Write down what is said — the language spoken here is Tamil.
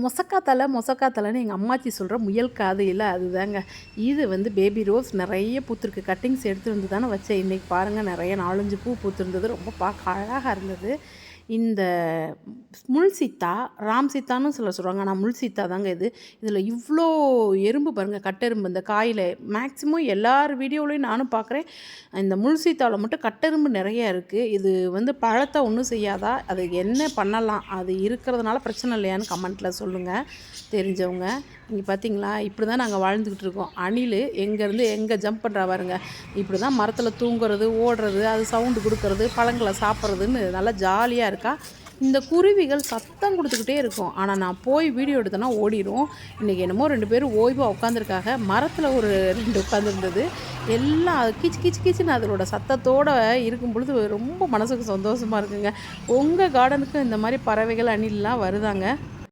மொசக்கா தலை மொசக்கா தலைன்னு எங்கள் அம்மாச்சி சொல்கிற முயல் இல்லை அதுதாங்க. இது வந்து பேபி ரோஸ் நிறைய பூத்துருக்கு. கட்டிங்ஸ் எடுத்து வந்து தானே வச்சேன். இன்றைக்கி பாருங்கள் நிறைய நாலஞ்சு பூ பூத்துருந்தது. ரொம்ப பார்க்க அழகாக இருந்தது. இந்த முள் சீத்தா ராம் சீத்தான்னு சொல்ல சொல்கிறாங்க ஆனால் முள் சீத்தா தாங்க இது. இதில் இவ்வளோ எறும்பு பாருங்கள் கட்டெரும்பு இந்த காயில் மேக்ஸிமம் எல்லார் வீடியோவிலையும் நானும் பார்க்குறேன் இந்த முள் சீத்தாவில் மட்டும் கட்டெரும்பு நிறையா இருக்குது இது வந்து பழத்தை ஒன்றும் செய்யாதா? அது என்ன பண்ணலாம்? அது இருக்கிறதுனால பிரச்சனை இல்லையான்னு கமெண்ட்டில் சொல்லுங்கள் தெரிஞ்சவங்க. இங்கே பார்த்தீங்களா இப்படி தான் நாங்கள் வாழ்ந்துக்கிட்டு இருக்கோம். அணில் எங்கேருந்து எங்கே ஜம்ப் பண்ணுறா பாருங்க. இப்படி தான் மரத்தில் தூங்குறது ஓடுறது அது சவுண்டு கொடுக்கறது பழங்களை சாப்பிட்றதுன்னு நல்லா ஜாலியாக இருக்கா? இந்த குருவிகள் சத்தம் கொடுத்துக்கிட்டே இருக்கும். ஆனால் நான் போய் வீடியோ எடுத்தேன்னா ஓடிடும் இன்றைக்கி என்னமோ ரெண்டு பேரும் ஓய்வாக உட்காந்துருக்காங்க மரத்தில் ஒரு ரெண்டு உட்காந்துருந்தது எல்லாம் அது கிச்சு கிச்சு கிச்சுன்னு அதோட சத்தத்தோடு இருக்கும் பொழுது ரொம்ப மனசுக்கு சந்தோஷமாக இருக்குங்க. உங்கள் கார்டனுக்கு இந்த மாதிரி பறவைகள் அணிலெலாம் வருதாங்க?